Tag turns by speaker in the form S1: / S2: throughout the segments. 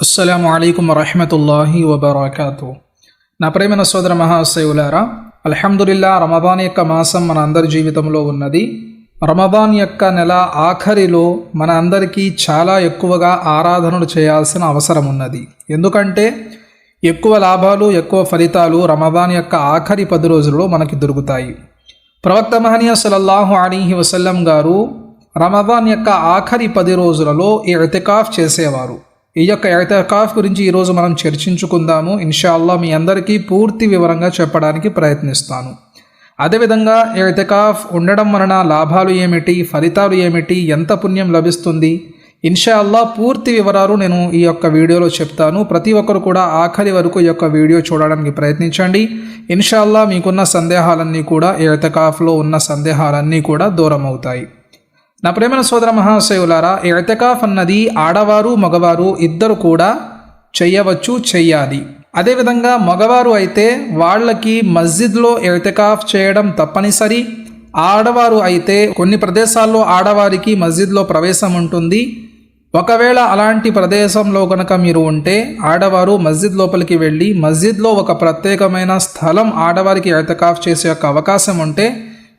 S1: అస్సలం అయికం వరహమతుల్లాహి వబర్కాతు. నా ప్రేమైన సోదర మహాశయులారా అల్హమ్దుల్లా రమదాన్ యొక్క మాసం మన అందరి జీవితంలో ఉన్నది. రమదాన్ యొక్క నెల ఆఖరిలో మన అందరికీ చాలా ఎక్కువగా ఆరాధనలు చేయాల్సిన అవసరం ఉన్నది. ఎందుకంటే ఎక్కువ లాభాలు ఎక్కువ ఫలితాలు రమదాన్ యొక్క ఆఖరి పది రోజుల్లో మనకి దొరుకుతాయి. ప్రవక్త మహనీయ సలల్లాహు అలీహి వసల్లం గారు రమదాన్ యొక్క ఆఖరి పది రోజులలో ఈ ఎతికాఫ్ చేసేవారు. ఈ యొక్క ఎతకాఫ్ గురించి ఈరోజు మనం చర్చించుకుందాము. ఇన్షాల్లా మీ అందరికీ పూర్తి వివరంగా చెప్పడానికి ప్రయత్నిస్తాను. అదేవిధంగా ఎతకాఫ్ ఉండడం వలన లాభాలు ఏమిటి? ఫలితాలు ఏమిటి? ఎంత పుణ్యం లభిస్తుంది? ఇన్షాల్లా పూర్తి వివరాలు నేను ఈ యొక్క వీడియోలో చెప్తాను. ప్రతి ఒక్కరు కూడా ఆఖరి వరకు ఈ యొక్క వీడియో చూడడానికి ప్రయత్నించండి. ఇన్షాల్లా మీకున్న సందేహాలన్నీ కూడా ఎతకాఫ్లో ఉన్న సందేహాలన్నీ కూడా దూరం అవుతాయి నా ప్రేమన సోదర మహాశయులారా ఎతకాఫ్ అన్నది ఆడవారు మగవారు ఇద్దరు కూడా చెయ్యవచ్చు చెయ్యాలి అదేవిధంగా మగవారు అయితే వాళ్ళకి మస్జిద్లో ఎతకాఫ్ చేయడం తప్పనిసరి. ఆడవారు అయితే కొన్ని ప్రదేశాల్లో ఆడవారికి మస్జిద్లో ప్రవేశం ఉంటుంది. ఒకవేళ అలాంటి ప్రదేశంలో కనుక మీరు ఉంటే ఆడవారు మస్జిద్ లోపలికి వెళ్ళి మస్జిద్లో ఒక ప్రత్యేకమైన స్థలం ఆడవారికి ఎతకాఫ్ చేసే యొక్క అవకాశం ఉంటే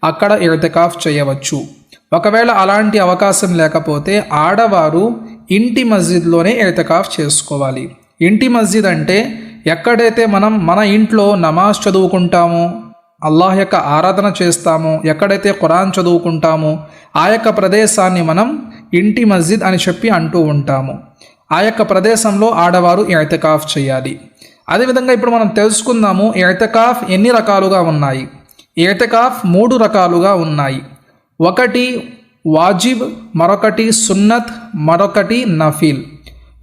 S1: అక్కడ ఎతకాఫ్ చేయవచ్చు. ఒకవేళ అలాంటి అవకాశం లేకపోతే ఆడవారు ఇంటి మస్జిద్లోనే ఎతకాఫ్ చేసుకోవాలి. ఇంటి మస్జిద్ అంటే ఎక్కడైతే మనం మన ఇంట్లో నమాజ్ చదువుకుంటామో అల్లాహ్ యొక్క ఆరాధన చేస్తామో ఎక్కడైతే ఖురాన్ చదువుకుంటామో ఆ యొక్క ప్రదేశాన్ని మనం ఇంటి మస్జిద్ అని చెప్పి అంటూ ఉంటాము. ఆ యొక్క ప్రదేశంలో ఆడవారు ఎతకాఫ్ చేయాలి. అదేవిధంగా ఇప్పుడు మనం తెలుసుకుందాము ఎతకాఫ్ ఎన్ని రకాలుగా ఉన్నాయి? ఎతకాఫ్ మూడు రకాలుగా ఉన్నాయి. ఒకటి వాజిబ్ మరొకటి సున్నత్ మరొకటి నఫీల్.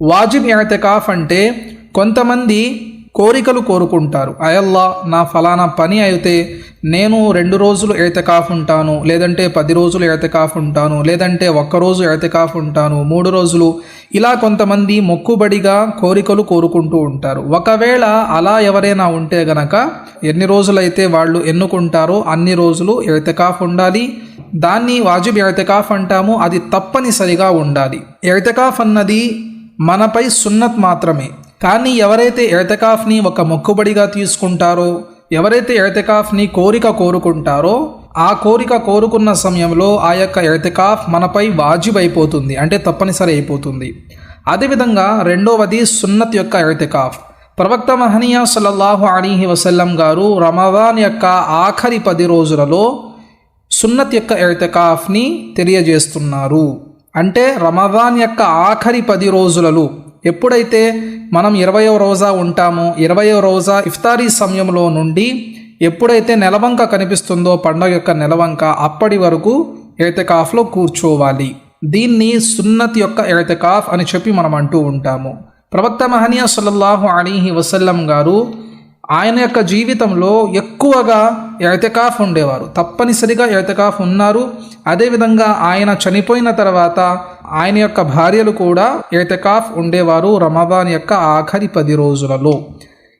S1: వాజిబ్ ఎతకాఫ్ అంటే కొంతమంది కోరికలు కోరుకుంటారు. అయల్లా నా ఫలానా పని అయితే నేను రెండు రోజులు ఏతకాఫ్ ఉంటాను లేదంటే పది రోజులు ఏతకాఫ్ ఉంటాను లేదంటే ఒక్కరోజు ఏతకాఫ్ ఉంటాను మూడు రోజులు ఇలా కొంతమంది మొక్కుబడిగా కోరికలు కోరుకుంటూ ఉంటారు. ఒకవేళ అలా ఎవరైనా ఉంటే గనక ఎన్ని రోజులైతే వాళ్ళు ఎన్నుకుంటారో అన్ని రోజులు ఏతకాఫ్ ఉండాలి. దాన్ని వాజిబ్ ఎర్తకాఫ్ అంటాము అది తప్పనిసరిగా ఉండాలి. ఎర్తకాఫ్ అన్నది మనపై సున్నత్ మాత్రమే. కానీ ఎవరైతే ఎర్తకాఫ్ని ఒక మొక్కుబడిగా తీసుకుంటారో ఎవరైతే ఎర్తకాఫ్ని కోరిక కోరుకుంటారో ఆ కోరిక కోరుకున్న సమయంలో ఆ యొక్క ఎర్తకాఫ్ మనపై వాజిబ్ అయిపోతుంది అంటే తప్పనిసరి అయిపోతుంది. అదేవిధంగా రెండవది సున్నత్ యొక్క ఎర్తకాఫ్. ప్రవక్త మహనీయ సల్లల్లాహు అలీహి వసల్లం గారు రమదాన్ యొక్క ఆఖరి పది రోజులలో సున్నత్ యొక్క ఎర్తకాఫ్ని తెలియజేస్తున్నారు. అంటే రమదాన్ యొక్క ఆఖరి పది రోజులలో ఎప్పుడైతే మనం ఇరవయో రోజా ఉంటామో ఇరవయో రోజా ఇఫ్తారీ సమయంలో నుండి ఎప్పుడైతే నెలవంక కనిపిస్తుందో పండగ యొక్క నెలవంక అప్పటి వరకు ఎతకాఫ్లో కూర్చోవాలి. దీన్ని సున్నత్ యొక్క ఎతకాఫ్ అని చెప్పి మనం అంటూ ఉంటాము. ప్రవక్త మహనీయ సల్లల్లాహు అలీహి వసల్లం గారు ఆయన యొక్క జీవితంలో ఎక్కువగా ఎతకాఫ్ ఉండేవారు. తప్పనిసరిగా ఎతకాఫ్ ఉన్నారు. అదేవిధంగా ఆయన చనిపోయిన తర్వాత ఆయన యొక్క భార్యలు కూడా ఏతకాఫ్ ఉండేవారు రమదాన్ యొక్క ఆఖరి పది రోజులలో.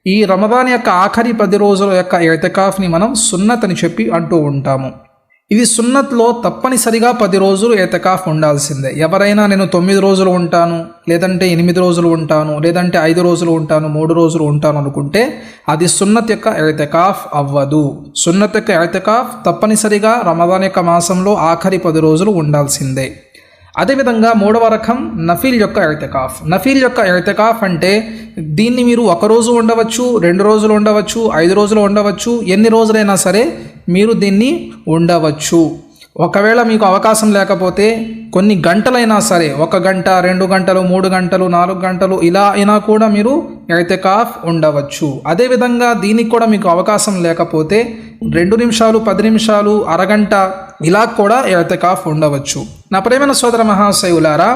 S1: ఈ రమదాన్ యొక్క ఆఖరి పది రోజుల యొక్క ఏతకాఫ్ని మనం సున్నత్ అని చెప్పి అంటూ ఉంటాము. ఇది సున్నత్లో తప్పనిసరిగా పది రోజులు ఏతకాఫ్ ఉండాల్సిందే. ఎవరైనా నేను తొమ్మిది రోజులు ఉంటాను లేదంటే ఎనిమిది రోజులు ఉంటాను లేదంటే ఐదు రోజులు ఉంటాను మూడు రోజులు ఉంటాను అనుకుంటే అది సున్నత్ యొక్క ఏతకాఫ్ అవ్వదు. సున్నత్ యొక్క ఏతకాఫ్ తప్పనిసరిగా రమదాన్ యొక్క మాసంలో ఆఖరి పది రోజులు ఉండాల్సిందే. అదేవిధంగా మూడవ రకం నఫీల్ యొక్క ఎర్తకాఫ్ నఫీల్ యొక్క ఎర్తకాఫ్ అంటే దీన్ని మీరు ఒక రోజు ఉండవచ్చు రెండు రోజులు ఉండవచ్చు ఐదు రోజులు ఉండవచ్చు ఎన్ని రోజులైనా సరే మీరు దీన్ని ఉండవచ్చు. ఒకవేళ మీకు అవకాశం లేకపోతే కొన్ని గంటలైనా సరే ఒక గంట రెండు గంటలు మూడు గంటలు నాలుగు గంటలు ఇలా అయినా కూడా మీరు ఎర్తకాఫ్ ఉండవచ్చు. అదేవిధంగా దీనికి కూడా మీకు అవకాశం లేకపోతే రెండు నిమిషాలు పది నిమిషాలు అరగంట ఇలా కూడా ఎర్తకాఫ్ ఉండవచ్చు. నా ప్రేమైన సోదర మహాశయులారా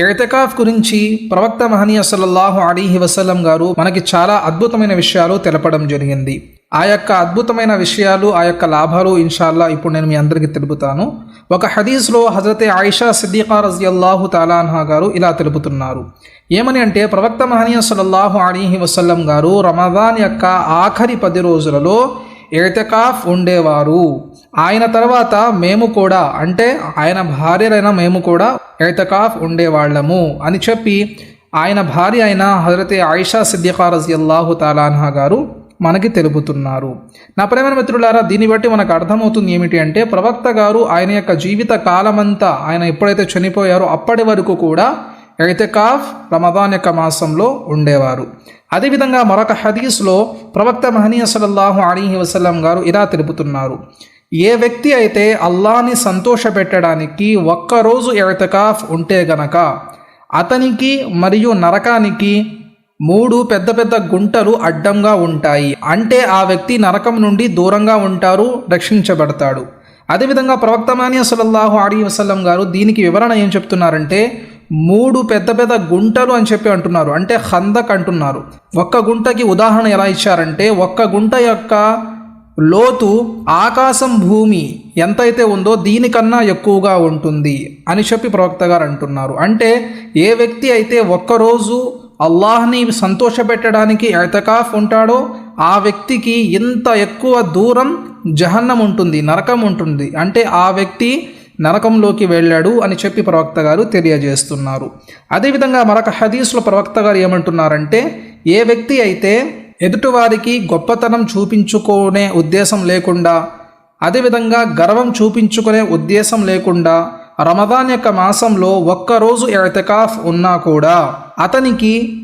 S1: ఎర్తకాఫ్ గురించి ప్రవక్త మహనీయ సల్లల్లాహు అలీహి వసల్లం గారు మనకి చాలా అద్భుతమైన విషయాలు తెలపడం జరిగింది. ఆ యొక్క అద్భుతమైన విషయాలు ఆ యొక్క లాభాలు ఇన్షాల్లా ఇప్పుడు నేను మీ అందరికీ తెలుపుతాను. ఒక హదీస్లో హజరతే ఆయిషా సిద్దికా రజియల్లాహు తాలాన్హా గారు ఇలా తెలుపుతున్నారు. ఏమని అంటే ప్రవక్త మహనీయ సల్లల్లాహు అలీహి వసల్లం గారు రమదాన్ యొక్క ఆఖరి పది రోజులలో ఏతకాఫ్ ఉండేవారు. ఆయన తర్వాత మేము కూడా అంటే ఆయన భార్యలైన మేము కూడా ఏతకాఫ్ ఉండేవాళ్ళము అని చెప్పి ఆయన భార్య అయిన హజరతే ఆయిషా సిద్దిఖా రజియల్లాహు తాలాన్హా గారు మనకి తెలుపుతున్నారు. నా ప్రేమ మిత్రులారా దీన్ని బట్టి మనకు అర్థమవుతుంది ఏమిటి అంటే ప్రవక్త గారు ఆయన యొక్క జీవిత కాలమంతా ఆయన ఎప్పుడైతే చనిపోయారో అప్పటి వరకు కూడా ఎయితకాఫ్ రమదాన్ యొక్క మాసంలో ఉండేవారు. అదేవిధంగా మరొక హదీస్లో ప్రవక్త మహనీయ సలల్లాహు అలీహి వసలం గారు ఇలా తెలుపుతున్నారు. ఏ వ్యక్తి అయితే అల్లాని సంతోషపెట్టడానికి ఒక్కరోజు ఎతకాఫ్ ఉంటే గనక అతనికి మరియు నరకానికి మూడు పెద్ద పెద్ద గుంటలు అడ్డంగా ఉంటాయి. అంటే ఆ వ్యక్తి నరకం నుండి దూరంగా ఉంటారు రక్షించబడతాడు. అదేవిధంగా ప్రవక్త మానియ సల్లల్లాహు అలీ వసల్లం గారు దీనికి వివరణ ఏం చెప్తున్నారంటే మూడు పెద్ద పెద్ద గుంటలు అని చెప్పి అంటున్నారు. అంటే హందక్ అంటున్నారు. ఒక్క గుంటకి ఉదాహరణ ఎలా ఇచ్చారంటే ఒక్క గుంట యొక్క లోతు ఆకాశం భూమి ఎంతైతే ఉందో దీనికన్నా ఎక్కువగా ఉంటుంది అని చెప్పి ప్రవక్త గారు అంటున్నారు. అంటే ఏ వ్యక్తి అయితే ఒక్కరోజు అల్లాహ్ని సంతోషపెట్టడానికి ఎతకాఫ్ ఉంటాడో ఆ వ్యక్తికి ఇంత ఎక్కువ దూరం జహన్నం ఉంటుంది నరకం ఉంటుంది. అంటే ఆ వ్యక్తి నరకంలోకి వెళ్ళాడు అని చెప్పి ప్రవక్త గారు తెలియజేస్తున్నారు. అదేవిధంగా మరొక హదీస్లో ప్రవక్త గారు ఏమంటున్నారంటే ఏ వ్యక్తి అయితే ఎదుటివారికి గొప్పతనం చూపించుకునే ఉద్దేశం లేకుండా అదేవిధంగా గర్వం చూపించుకునే ఉద్దేశం లేకుండా రమదాన్ యొక్క మాసంలో ఒక్కరోజు ఎతకాఫ్ ఉన్నా కూడా అతనికి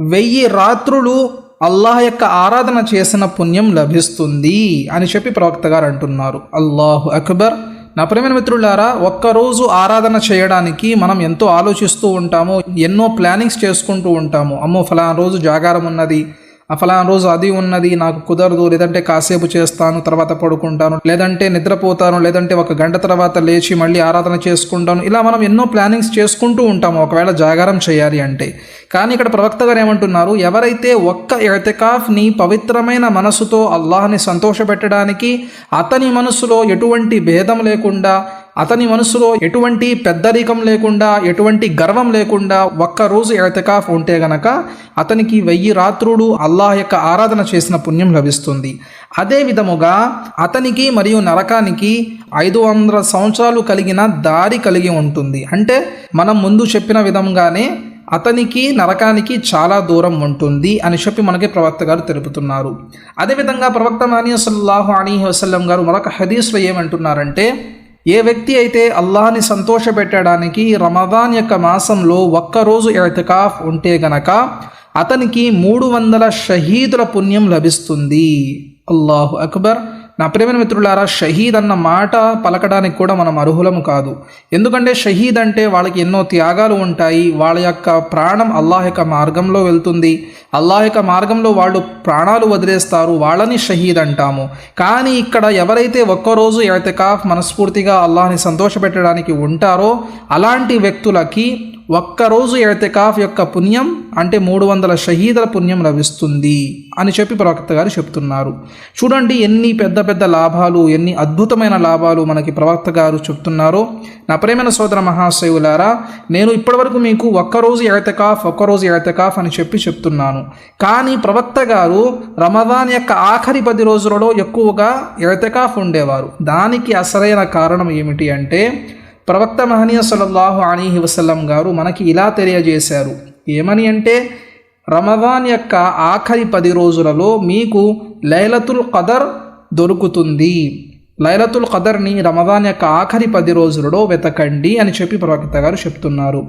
S1: వెయ్యి రాత్రులు అల్లాహ్ యొక్క ఆరాధన చేసిన పుణ్యం లభిస్తుంది అని చెప్పి ప్రవక్త గారు అంటున్నారు. అల్లాహు అక్బర్. నా ప్రేమ మిత్రులారా ఒక్కరోజు ఆరాధన చేయడానికి మనం ఎంతో ఆలోచిస్తూ ఉంటాము ఎన్నో ప్లానింగ్స్ చేసుకుంటూ ఉంటాము. అమ్మో ఫలానా రోజు జాగారం ఉన్నది. ఫలానా రోజు అది ఉన్నది నాకు కుదరదు. లేదంటే కాసేపు చేస్తాను తర్వాత పడుకుంటాను. లేదంటే నిద్రపోతాను లేదంటే ఒక గంట తర్వాత లేచి మళ్ళీ ఆరాధన చేసుకుంటాను. ఇలా మనం ఎన్నో ప్లానింగ్స్ చేసుకుంటూ ఉంటాము ఒకవేళ జాగారం చేయాలి అంటే. కానీ ఇక్కడ ప్రవక్త గారు ఏమంటున్నారు ఎవరైతే ఒక్క ఎతకాఫ్ని పవిత్రమైన మనసుతో అల్లాహ్ని సంతోషపెట్టడానికి అతని మనసులో ఎటువంటి భేదం లేకుండా అతని మనసులో ఎటువంటి పెద్దరికం లేకుండా ఎటువంటి గర్వం లేకుండా ఒక్కరోజు ఎతకాఫ్ ఉంటే గనక అతనికి వెయ్యి రాత్రుడు అల్లాహ్ యొక్క ఆరాధన చేసిన పుణ్యం లభిస్తుంది. అదే విధముగా అతనికి మరియు నరకానికి ఐదు వందల సంవత్సరాలు కలిగిన దారి కలిగి ఉంటుంది. అంటే మనం ముందు చెప్పిన విధంగానే అతనికి నరకానికి చాలా దూరం ఉంటుంది అని చెప్పి మనకి ప్రవక్త గారు తెలుపుతున్నారు. అదేవిధంగా ప్రవక్త మానియ సల్లాహు అలీ వసల్లం గారు మరొక హదీస్లో ఏమంటున్నారంటే ఏ వ్యక్తి అయితే అల్లాహ్ని సంతోషపెట్టడానికి రమదాన్ యొక్క మాసంలో ఒక్కరోజు ఎతకాఫ్ ఉంటే గనక అతనికి మూడు వందల షహీదుల పుణ్యం లభిస్తుంది. అల్లాహు అక్బర్. నా ప్రేమ మిత్రులారా షహీద్ అన్న మాట పలకడానికి కూడా మనం అర్హులము కాదు. ఎందుకంటే షహీద్ అంటే వాళ్ళకి ఎన్నో త్యాగాలు ఉంటాయి. వాళ్ళ యొక్క ప్రాణం అల్లాహ్ యొక్క మార్గంలో వెళ్తుంది. అల్లాహ్ యొక్క మార్గంలో వాళ్ళు ప్రాణాలు వదిలేస్తారు. వాళ్ళని షహీద్ అంటాము. కానీ ఇక్కడ ఎవరైతే ఒక్కరోజు ఎతకాఫ్ మనస్ఫూర్తిగా అల్లాహ్ని సంతోషపెట్టడానికి ఉంటారో అలాంటి వ్యక్తులకి ఒక్కరోజు ఎర్తికాఫ్ యొక్క పుణ్యం అంటే మూడు వందల షహీదుల పుణ్యం లభిస్తుంది అని చెప్పి ప్రవక్త గారు చెప్తున్నారు. చూడండి ఎన్ని పెద్ద పెద్ద లాభాలు ఎన్ని అద్భుతమైన లాభాలు మనకి ప్రవక్త గారు చెప్తున్నారో. నా ప్రేమైన సోదర మహాశయులారా నేను ఇప్పటివరకు మీకు ఒక్కరోజు ఎతకాఫ్ ఒక్కరోజు ఎతకాఫ్ అని చెప్పి చెప్తున్నాను. కానీ ప్రవక్త గారు రమదాన్ యొక్క ఆఖరి పది రోజులలో ఎక్కువగా ఎతకాఫ్ ఉండేవారు. దానికి అసలైన కారణం ఏమిటి అంటే ప్రవక్త మహనీయ సలల్లాహు అలీహి వసల్లం గారు మనకి ఇలా తెలియజేశారు. ఏమని అంటే రమదాన్ యొక్క ఆఖరి పది రోజులలో మీకు లైలతుల్ కదర్ దొరుకుతుంది. లైలతుల్ కదర్ని రమదాన్ యొక్క ఆఖరి పది రోజులలో వెతకండి అని చెప్పి ప్రవక్త గారు చెప్తున్నారు.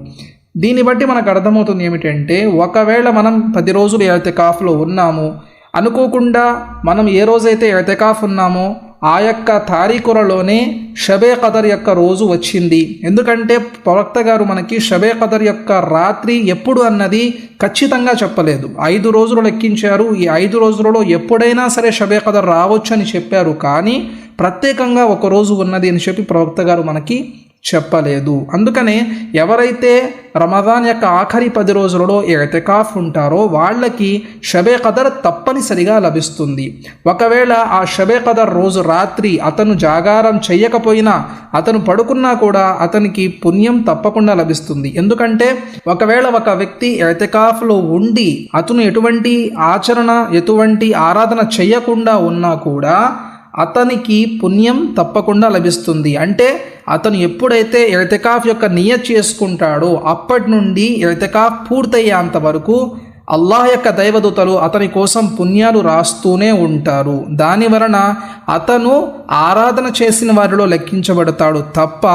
S1: దీన్ని బట్టి మనకు అర్థమవుతుంది ఏమిటంటే ఒకవేళ మనం పది రోజులు ఎతకాఫ్లో ఉన్నాము అనుకోకుండా మనం ఏ రోజైతే ఎతకాఫ్ ఉన్నామో ఆ యొక్క తారీఖులలోనే షబే కదర్ యొక్క రోజు వచ్చింది. ఎందుకంటే ప్రవక్త గారు మనకి షబే కదర్ యొక్క రాత్రి ఎప్పుడు అన్నది ఖచ్చితంగా చెప్పలేదు. ఐదు రోజులు లెక్కించారు. ఈ ఐదు రోజులలో ఎప్పుడైనా సరే షబే కదర్ రావచ్చు అని చెప్పారు. కానీ ప్రత్యేకంగా ఒక రోజు ఉన్నది అని చెప్పి ప్రవక్త గారు మనకి చెప్పలేదు. అందుకనే ఎవరైతే రమదాన్ యొక్క ఆఖరి పది రోజులలో ఎతకాఫ్ ఉంటారో వాళ్ళకి షబే కదర్ తప్పనిసరిగా లభిస్తుంది. ఒకవేళ ఆ షబే కదర్ రోజు రాత్రి అతను జాగారం చెయ్యకపోయినా అతను పడుకున్నా కూడా అతనికి పుణ్యం తప్పకుండా లభిస్తుంది. ఎందుకంటే ఒకవేళ ఒక వ్యక్తి ఎతకాఫ్లో ఉండి అతను ఎటువంటి ఆచరణ ఎటువంటి ఆరాధన చెయ్యకుండా ఉన్నా కూడా అతనికి పుణ్యం తప్పకుండా లభిస్తుంది. అంటే అతను ఎప్పుడైతే ఎర్తికాఫ్ యొక్క నియత్ చేసుకుంటాడో అప్పటి నుండి ఎర్తికాఫ్ పూర్తయ్యేంత వరకు అల్లాహ్ యొక్క దైవదూతలు అతని కోసం పుణ్యాలు రాస్తూనే ఉంటారు. దాని వలన అతను ఆరాధన చేసిన వారిలో లెక్కించబడతాడు తప్ప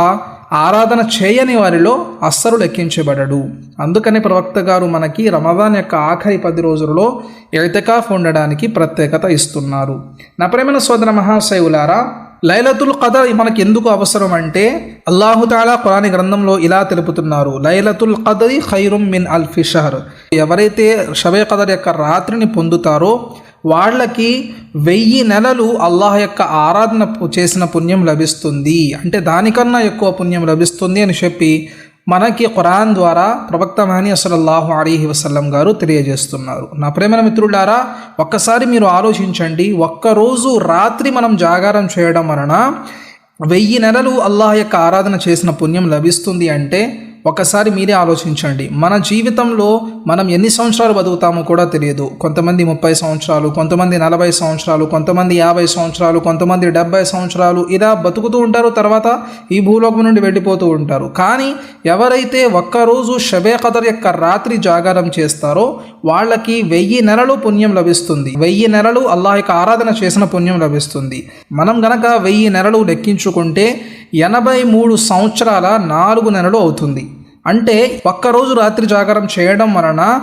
S1: ఆరాధన చేయని వారిలో అస్సలు లెక్కించబడడు. అందుకని ప్రవక్త గారు మనకి రమదాన్ యొక్క ఆఖరి పది రోజులలో ఎల్తకాఫ్ ఉండడానికి ప్రత్యేకత ఇస్తున్నారు. నా ప్రేమైన సోదర మహాశైవులారా లైలతుల్ కదర్ మనకి ఎందుకు అవసరం అంటే అల్లాహుతాలా ఖురాని గ్రంథంలో ఇలా తెలుపుతున్నారు. లైలతుల్ కదరి ఖైరుమ్ మిన్ అల్ ఫిషహర్ ఎవరైతే షబే కదర్ యొక్క రాత్రిని పొందుతారో వాళ్ళకి వెయ్యి నెలలు అల్లాహ్ యొక్క ఆరాధన చేసిన పుణ్యం లభిస్తుంది. అంటే దానికన్నా ఎక్కువ పుణ్యం లభిస్తుంది అని చెప్పి మనకి ఖురాన్ ద్వారా ప్రవక్త మహని అసలల్లాహు అలీహి వసల్లం గారు తెలియజేస్తున్నారు. నా ప్రేమల మిత్రులారా ఒక్కసారి మీరు ఆలోచించండి. ఒక్కరోజు రాత్రి మనం జాగారం చేయడం వలన వెయ్యి నెలలు అల్లాహ్ యొక్క ఆరాధన చేసిన పుణ్యం లభిస్తుంది అంటే ఒకసారి మీరే ఆలోచించండి. మన జీవితంలో మనం ఎన్ని సంవత్సరాలు బతుకుతామో కూడా తెలియదు. కొంతమంది ముప్పై సంవత్సరాలు కొంతమంది నలభై సంవత్సరాలు కొంతమంది యాభై సంవత్సరాలు కొంతమంది డెబ్బై సంవత్సరాలు ఇలా బతుకుతూ ఉంటారు. తర్వాత ఈ భూలోకం నుండి వెళ్ళిపోతూ ఉంటారు. కానీ ఎవరైతే ఒక్కరోజు షబే కదర్ యొక్క రాత్రి జాగారం చేస్తారో వాళ్ళకి వెయ్యి నెలలు పుణ్యం లభిస్తుంది. వెయ్యి నెలలు అల్లా యొక్క ఆరాధన చేసిన పుణ్యం లభిస్తుంది. మనం గనక వెయ్యి నెలలు లెక్కించుకుంటే ఎనభై మూడు సంవత్సరాల నాలుగు నెలలు అవుతుంది. అంటే ఒక్కరోజు రాత్రి జాగరం చేయడం వలన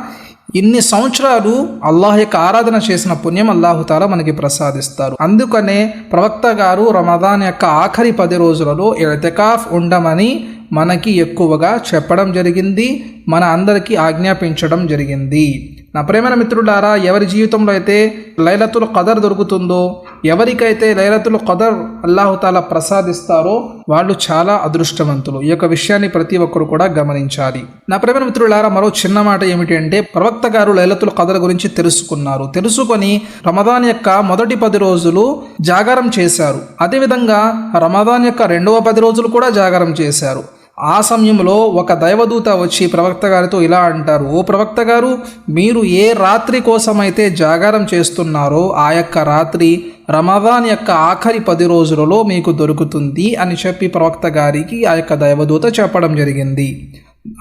S1: ఇన్ని సంవత్సరాలు అల్లాహ్ యొక్క ఆరాధన చేసిన పుణ్యం అల్లాహుతాల మనకి ప్రసాదిస్తారు. అందుకనే ప్రవక్త గారు రమదాన్ యొక్క ఆఖరి పది రోజులలో ఎతకాఫ్ ఉండమని మనకి ఎక్కువగా చెప్పడం జరిగింది. మన అందరికీ ఆజ్ఞాపించడం జరిగింది. నా ప్రేమైన మిత్రులారా ఎవరి జీవితంలో అయితే లైలతుల కదర్ దొరుకుతుందో ఎవరికైతే లైలతుల కదర్ అల్లాహుతాల ప్రసాదిస్తారో వాళ్ళు చాలా అదృష్టవంతులు. ఈ యొక్క విషయాన్ని ప్రతి ఒక్కరు కూడా గమనించాలి. నా ప్రేమ మిత్రులారా మరో చిన్న మాట ఏమిటి అంటే ప్రవక్త గారు లైలతుల కదర్ గురించి తెలుసుకున్నారు. తెలుసుకొని రమదాన్ యొక్క మొదటి పది రోజులు జాగారం చేశారు. అదేవిధంగా రమదాన్ యొక్క రెండవ పది రోజులు కూడా జాగారం చేశారు. ఆ సమయంలో ఒక దైవదూత వచ్చి ప్రవక్త గారితో ఇలా అంటారు ఓ ప్రవక్త గారు మీరు ఏ రాత్రి కోసమైతే జాగారం చేస్తున్నారో ఆ యొక్క రాత్రి రమదాన్ యొక్క ఆఖరి పది రోజులలో మీకు దొరుకుతుంది అని చెప్పి ప్రవక్త గారికి ఆ యొక్క దైవదూత చెప్పడం జరిగింది.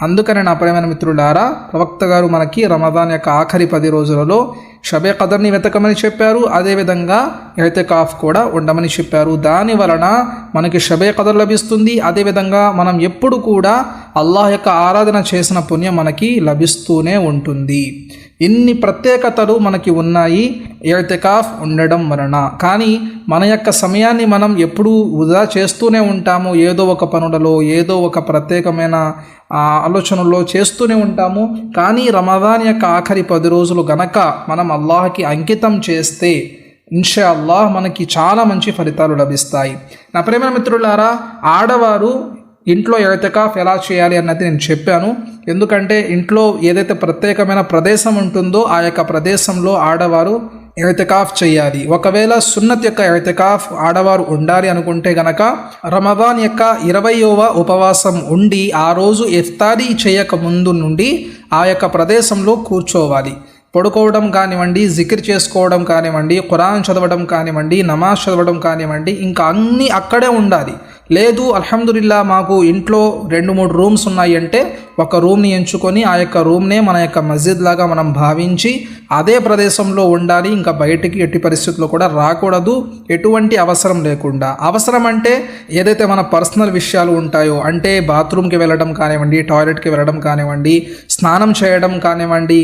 S1: అందుకని నా ప్రేమైన మిత్రులారా ప్రవక్త గారు మనకి రమదాన్ యొక్క ఆఖరి పది రోజులలో షబే కదర్ని వెతకమని చెప్పారు. అదేవిధంగా ఎహతకాఫ్ కూడా ఉండమని చెప్పారు. దాని వలన మనకి షబే కదర్ లభిస్తుంది. అదేవిధంగా మనం ఎప్పుడు కూడా అల్లాహ్ యొక్క ఆరాధన చేసిన పుణ్యం మనకి లభిస్తూనే ఉంటుంది. ఇన్ని ప్రత్యేకతలు మనకి ఉన్నాయి ఎర్తికాఫ్ ఉండడం వలన. కానీ మన యొక్క సమయాన్ని మనం ఎప్పుడూ వృధా చేస్తూనే ఉంటాము. ఏదో ఒక పనులలో ఏదో ఒక ప్రత్యేకమైన ఆలోచనలో చేస్తూనే ఉంటాము. కానీ రమదాన్ యొక్క ఆఖరి పది రోజులు గనక మనం అల్లాహకి అంకితం చేస్తే ఇన్షా అల్లాహ్ మనకి చాలా మంచి ఫలితాలు లభిస్తాయి. నా ప్రేమ మిత్రులారా ఆడవారు ఇంట్లో ఎడతకాఫ్ ఎలా చేయాలి అన్నది నేను చెప్పాను. ఎందుకంటే ఇంట్లో ఏదైతే ప్రత్యేకమైన ప్రదేశం ఉంటుందో ఆ యొక్క ప్రదేశంలో ఆడవారు ఎడతకాఫ్ చేయాలి. ఒకవేళ సున్నత్ యొక్క ఎడతకాఫ్ ఆడవారు ఉండాలి అనుకుంటే గనక రమదాన్ యొక్క ఇరవయవ ఉపవాసం ఉండి ఆ రోజు ఇఫ్తారీ చేయక ముందు నుండి ఆ యొక్క ప్రదేశంలో కూర్చోవాలి. పడుకోవడం కానివ్వండి జికిర్ చేసుకోవడం కానివ్వండి ఖురాన్ చదవడం కానివ్వండి నమాజ్ చదవడం కానివ్వండి ఇంకా అన్నీ అక్కడే ఉండాలి. లేదు అల్హమ్దుల్లా మాకు ఇంట్లో రెండు మూడు రూమ్స్ ఉన్నాయి అంటే ఒక రూమ్ని ఎంచుకొని ఆ యొక్క రూమ్నే మన యొక్క మస్జిద్ లాగా మనం భావించి అదే ప్రదేశంలో ఉండాలి ఇంకా బయటికి ఎట్టి పరిస్థితుల్లో కూడా రాకూడదు. ఎటువంటి అవసరం లేకుండా. అవసరం అంటే ఏదైతే మన పర్సనల్ విషయాలు ఉంటాయో అంటే బాత్రూమ్కి వెళ్ళడం కానివ్వండి టాయిలెట్కి వెళ్ళడం కానివ్వండి స్నానం చేయడం కానివ్వండి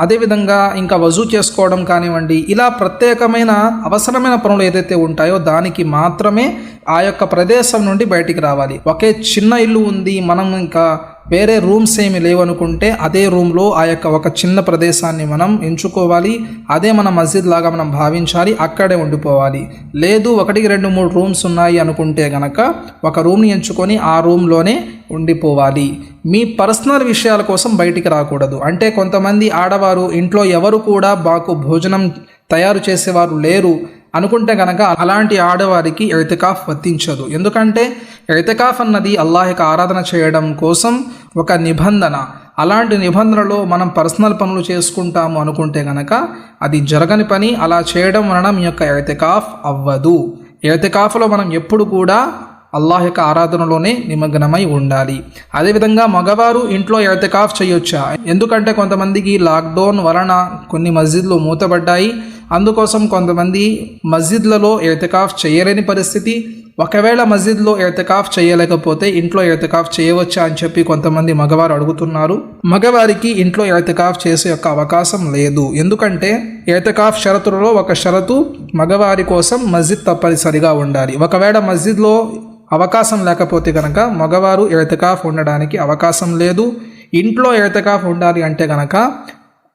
S1: అదేవిధంగా ఇంకా వజూ చేసుకోవడం కానివ్వండి ఇలా ప్రత్యేకమైన అవసరమైన పనులు ఏదైతే ఉంటాయో దానికి మాత్రమే ఆ యొక్క ప్రదేశం నుండి బయటికి రావాలి. ఒకే చిన్న ఇల్లు ఉంది మనం ఇంకా వేరే రూమ్స్ ఏమి లేవనుకుంటే అదే రూమ్లో ఆ యొక్క ఒక చిన్న ప్రదేశాన్ని మనం ఎంచుకోవాలి. అదే మన మస్జిద్ లాగా మనం భావించాలి అక్కడే ఉండిపోవాలి. లేదు ఒకటికి రెండు మూడు రూమ్స్ ఉన్నాయి అనుకుంటే గనక ఒక రూమ్ని ఎంచుకొని ఆ రూమ్లోనే ఉండిపోవాలి. మీ పర్సనల్ విషయాల కోసం బయటికి రాకూడదు. అంటే కొంతమంది ఆడవారు ఇంట్లో ఎవరు కూడా మాకు భోజనం తయారు చేసేవారు లేరు. అనుకుంటే కనుక అలాంటి ఆడవారికి ఎర్తికాఫ్ వర్తించదు. ఎందుకంటే ఎర్తికాఫ్ అన్నది అల్లాహ్ ఆరాధన చేయడం కోసం ఒక నిబంధన. అలాంటి నిబంధనలో మనం పర్సనల్ పనులు చేసుకుంటాము అనుకుంటే కనుక అది జరగని పని అలా చేయడం వలన మీ యొక్క ఎర్తికాఫ్ అవ్వదు. ఎర్తికాఫ్లో మనం ఎప్పుడు కూడా అల్లాహ్ యొక్క ఆరాధనలోనే నిమగ్నమై ఉండాలి. అదేవిధంగా మగవారు ఇంట్లో ఎతకాఫ్ చేయొచ్చా? ఎందుకంటే కొంతమందికి లాక్డౌన్ వలన కొన్ని మస్జిద్లు మూతబడ్డాయి అందుకోసం కొంతమంది మస్జిద్లలో ఎర్తకాఫ్ చేయలేని పరిస్థితి. ఒకవేళ మస్జిద్లో ఎర్తకాఫ్ చేయలేకపోతే ఇంట్లో ఎర్తకాఫ్ చేయవచ్చా అని చెప్పి కొంతమంది మగవారు అడుగుతున్నారు. మగవారికి ఇంట్లో ఎర్తకాఫ్ చేసే యొక్క అవకాశం లేదు. ఎందుకంటే ఎర్తకాఫ్ షరతులలో ఒక షరతు మగవారి కోసం మస్జిద్ తప్పనిసరిగా ఉండాలి. ఒకవేళ మస్జిద్లో అవకాశం లేకపోతే కనుక మగవారు ఎర్తకాఫ్ ఉండడానికి అవకాశం లేదు. ఇంట్లో ఎర్తకాఫ్ ఉండాలి అంటే కనుక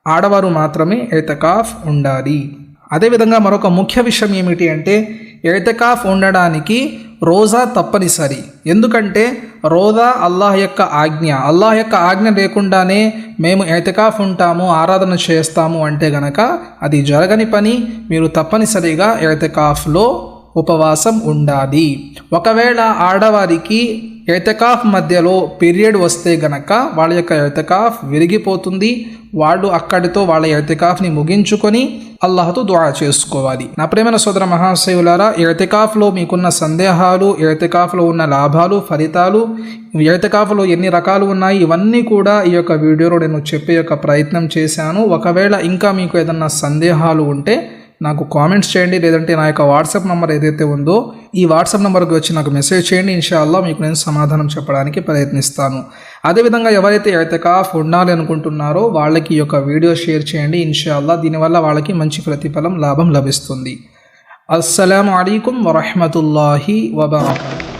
S1: ఆడవారు మాత్రమే ఎతకాఫ్ ఉండాలి. అదేవిధంగా మరొక ముఖ్య విషయం ఏమిటి అంటే ఎతకాఫ్ ఉండడానికి రోజా తప్పనిసరి. ఎందుకంటే రోజా అల్లాహ్ యొక్క ఆజ్ఞ. అల్లాహ్ యొక్క ఆజ్ఞ లేకుండానే మేము ఎతకాఫ్ ఉంటాము ఆరాధన చేస్తాము అంటే గనక అది జరగని పని మీరు తప్పనిసరిగా ఎతకాఫ్లో ఉపవాసం ఉండాలి. ఒకవేళ ఆడవారికి ఎతకాఫ్ మధ్యలో పీరియడ్ వస్తే గనక వాళ్ళ యొక్క ఎతకాఫ్ విరిగిపోతుంది. వాళ్ళు అక్కడితో వాళ్ళ ఎతకాఫ్ని ముగించుకొని అల్లాహతో దుఆ చేసుకోవాలి. నా ప్రేమైన సోదర మహాశయులారా ఎతకాఫ్లో మీకున్న సందేహాలు ఎతకాఫ్లో ఉన్న లాభాలు ఫలితాలు ఎతకాఫ్లో ఎన్ని రకాలు ఉన్నాయి ఇవన్నీ కూడా ఈ యొక్క వీడియోలో నేను చెప్పే యొక్క ప్రయత్నం చేశాను. ఒకవేళ ఇంకా మీకు ఏదన్నా సందేహాలు ఉంటే నాకు కామెంట్స్ చేయండి లేదంటే నా యొక్క వాట్సాప్ నెంబర్ ఏదైతే ఉందో ఈ వాట్సాప్ నెంబర్కి వచ్చి నాకు మెసేజ్ చేయండి ఇన్షాల్లో మీకు నేను సమాధానం చెప్పడానికి ప్రయత్నిస్తాను. అదేవిధంగా ఎవరైతే ఎతకాఫ్ ఉండాలి అనుకుంటున్నారో వాళ్ళకి ఈ యొక్క వీడియో షేర్ చేయండి ఇన్షాల్లా దీనివల్ల వాళ్ళకి మంచి ప్రతిఫలం లాభం లభిస్తుంది. అస్సలం అయికం వరహమతుల్లాహి వబర్కూ